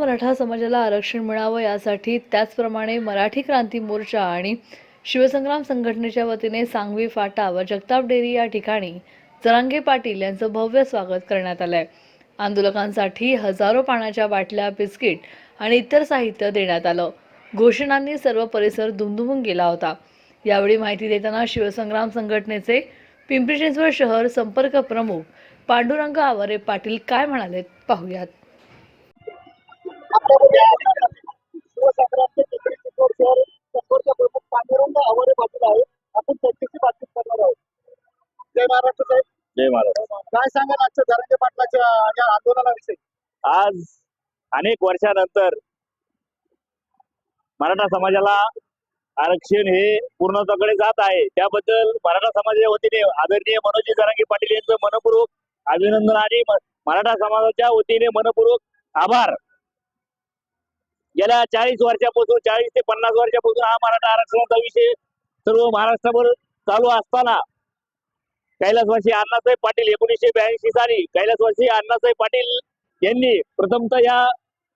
मराठा समाजाला आरक्षण मिळावं यासाठी त्याचप्रमाणे मराठी क्रांती मोर्चा आणि शिवसंग्राम संघटनेच्या वतीने सांगवी फाटा व जगताप डेरी या ठिकाणी जरांगे पाटील यांचं भव्य स्वागत करण्यात आलंय. आंदोलकांसाठी हजारो पाण्याच्या बाटल्या बिस्किट आणि इतर साहित्य देण्यात आलं. घोषणांनी सर्व परिसर दुमदुमून गेला होता. यावेळी माहिती देताना शिवसंग्राम संघटनेचे पिंपरी चिंचवड शहर संपर्क प्रमुख पांडुरंग आवारे पाटील काय म्हणाले पाहूयात. जय महाराज काय सांगाल आजच्या जरांगे पाटलाच्या या आंदोलनाविषयी? आज अनेक वर्षानंतर मराठा समाजाला आरक्षण हे पूर्णत्वाकडे जात आहे. त्याबद्दल मराठा समाजाच्या वतीने आदरणीय मनोजी जरांगे पाटील यांचं मनपूर्वक अभिनंदन आणि मराठा समाजाच्या वतीने मनपूर्वक आभार. गेल्या चाळीस वर्षापासून चाळीस ते पन्नास वर्षापासून हा मराठा आरक्षणाचा विषय सर्व महाराष्ट्रावर चालू असताना कैलासवासी अण्णासाहेब पाटील एकोणीसशे ब्याऐंशी साली कैलासवासी अण्णासाहेब पाटील यांनी प्रथमतः या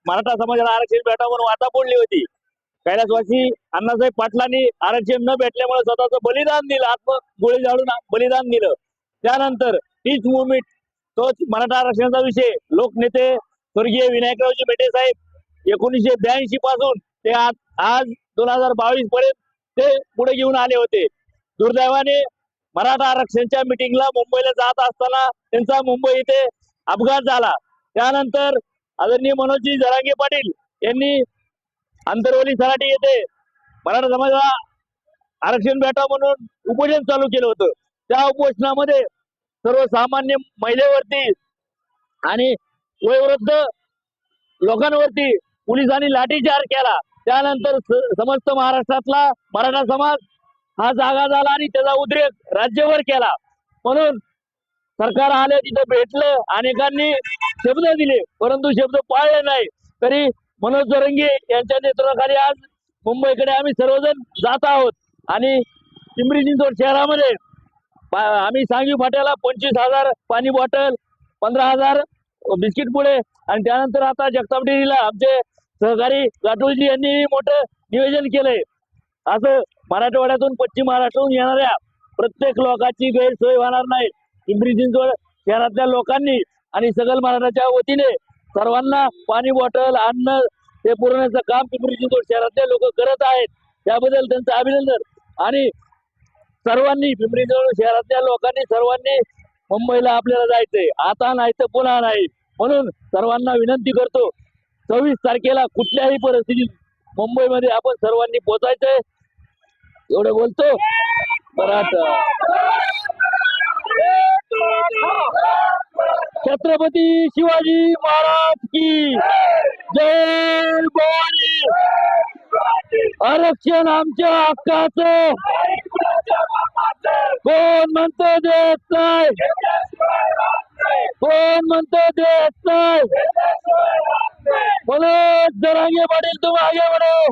मराठा समाजाला आरक्षण भेटावर म्हणून बोलली होती. कैलासवासी अण्णासाहेब पाटलांनी आरक्षण न भेटल्यामुळे स्वतःचं बलिदान दिलं आत्म गोळी झाडून बलिदान दिलं. त्यानंतर तीच मुवमेंट तोच मराठा आरक्षणाचा विषय लोकनेते स्वर्गीय विनायकरावजी मेटे साहेब एकोणीसशे ब्याऐंशी पासून ते आज आज दोन हजार बावीस पर्यंत ते पुढे घेऊन आले होते. दुर्दैवाने मराठा आरक्षणच्या मिटिंगला मुंबईला जात असताना त्यांचा मुंबई इथे अपघात झाला. त्यानंतर आदरणीय मनोजी जरांगे पाटील यांनी आंतरवली सराटी येथे मराठा समाजाला आरक्षण भेटा म्हणून उपोषण चालू केलं होतं. त्या उपोषणामध्ये सर्वसामान्य महिलेवरती आणि वयोवृद्ध लोकांवरती पोलिसांनी लाठीचार्ज केला. त्यानंतर समस्त महाराष्ट्रातला मराठा समाज हा जागा झाला आणि त्याचा उद्रेक राज्यभर केला. म्हणून सरकार आले तिथं भेटलं. अनेकांनी शब्द दिले परंतु शब्द पाळले नाही. तरी मनोज जरंगे यांच्या नेतृत्वाखाली आज मुंबईकडे आम्ही सर्वजण जात आहोत. आणि पिंपरी चिंचवड शहरामध्ये आम्ही सांगवी फाट्याला पंचवीस हजार पाणी बॉटल पंधरा हजार बिस्किट पुडे. आणि त्यानंतर आता जगताप डेअरीला आमचे सहकारी गाठोळजी यांनी मोठं नियोजन केलंय. असं मराठवाड्यातून पश्चिम महाराष्ट्रातून येणाऱ्या प्रत्येक लोकांची गैरसोय होणार नाही. पिंपरी चिंचवड शहरातल्या लोकांनी आणि सगळ महाराष्ट्राच्या वतीने सर्वांना पाणी बॉटल अन्न हे पुरवण्याचं काम पिंपरी चिंचवड शहरातले लोक करत आहेत. त्याबद्दल त्यांचं अभिनंदन. आणि सर्वांनी पिंपरी चिंचवड शहरातल्या लोकांनी सर्वांनी मुंबईला आपल्याला जायचंय. आता नाही तर पुन्हा नाही. म्हणून सर्वांना विनंती करतो सव्वीस तारखेला कुठल्याही परिस्थितीत मुंबईमध्ये आपण सर्वांनी पोचायचंय. एवढं बोलतो. परत छत्रपती शिवाजी महाराज की जय भवानी. आरक्षण आमच्या हक्काचं. कोण म्हणतो देत नाही कोण म्हणतो देत नाही म्हणून जरांगे पाटील तुम आगे बढ़ो